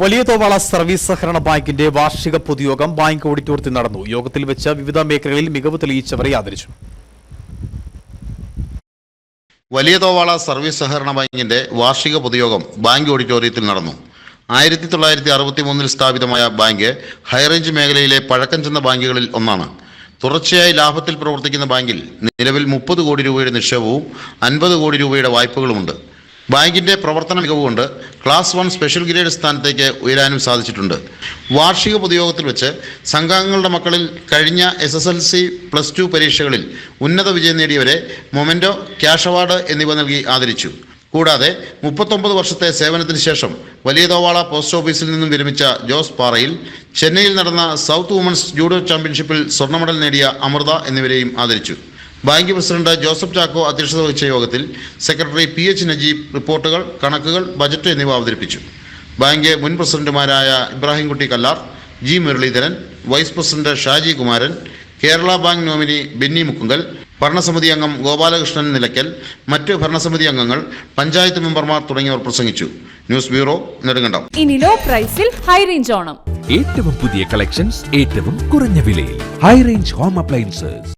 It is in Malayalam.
വലിയ തോവാള സർവീസ് സഹകരണ ബാങ്കിന്റെ വാർഷിക പൊതുയോഗം ബാങ്ക് ഓഡിറ്റോറിയത്തിൽ നടന്നു. യോഗത്തിൽ വെച്ച് വിവിധ മേഖലകളിൽ മികവ് തെളിയിച്ചവരെ ആദരിച്ചു. വലിയ തോവാള സർവീസ് സഹകരണ ബാങ്കിന്റെ വാർഷിക പൊതുയോഗം ബാങ്ക് ഓഡിറ്റോറിയത്തിൽ നടന്നു. ആയിരത്തി തൊള്ളായിരത്തി അറുപത്തി മൂന്നിൽ സ്ഥാപിതമായ ബാങ്ക് ഹൈറേഞ്ച് മേഖലയിലെ പഴക്കം ചെന്ന ബാങ്കുകളിൽ ഒന്നാണ്. തുടർച്ചയായി ലാഭത്തിൽ പ്രവർത്തിക്കുന്ന ബാങ്കിൽ നിലവിൽ മുപ്പത് കോടി രൂപയുടെ നിക്ഷേപവും അൻപത് കോടി രൂപയുടെ വായ്പകളുമുണ്ട്. ബാങ്കിന്റെ പ്രവർത്തന മികവുകൊണ്ട് ക്ലാസ് വൺ സ്പെഷ്യൽ ഗ്രേഡ് സ്ഥാനത്തേക്ക് ഉയരാനും സാധിച്ചിട്ടുണ്ട്. വാർഷിക പൊതുയോഗത്തിൽ വെച്ച് സംഘാംഗങ്ങളുടെ മക്കളിൽ കഴിഞ്ഞ S S L C plus two പരീക്ഷകളിൽ ഉന്നത വിജയം നേടിയവരെ മൊമെന്റോ ക്യാഷ് അവാർഡ് എന്നിവ നൽകി ആദരിച്ചു. കൂടാതെ മുപ്പത്തൊമ്പത് വർഷത്തെ സേവനത്തിന് ശേഷം വലിയ തോവാള പോസ്റ്റ് ഓഫീസിൽ നിന്നും വിരമിച്ച ജോസ് പാറയിൽ ചെന്നൈയിൽ നടന്ന സൗത്ത് വുമൻസ് ജൂഡോ ചാമ്പ്യൻഷിപ്പിൽ സ്വർണ മെഡൽ നേടിയ അമൃത എന്നിവരെയും ആദരിച്ചു. ബാങ്ക് പ്രസിഡന്റ് ജോസഫ് ചാക്കോ അധ്യക്ഷത വഹിച്ച യോഗത്തിൽ സെക്രട്ടറി പി എച്ച് നജീബ് റിപ്പോർട്ടുകൾ കണക്കുകൾ ബജറ്റ് എന്നിവ അവതരിപ്പിച്ചു. ബാങ്ക് മുൻ പ്രസിഡന്റുമാരായ Ibrahimkutty Kallar G Muraleedharan vice president Shaji Kumaran Kerala bank nominee Benny Mukkungal ഭരണസമിതി അംഗം ഗോപാലകൃഷ്ണൻ നിലയ്ക്കൽ മറ്റ് ഭരണസമിതി അംഗങ്ങൾ പഞ്ചായത്ത് മെമ്പർമാർ തുടങ്ങിയവർ പ്രസംഗിച്ചു. News bureau Nedumkandam. ഇനി ലോ പ്രൈസിൽ ഹൈ റേഞ്ച് ഓണം. ഏറ്റവും പുതിയ കളക്ഷൻസ് ഏറ്റവും കുറഞ്ഞ വിലയിൽ. High range home appliances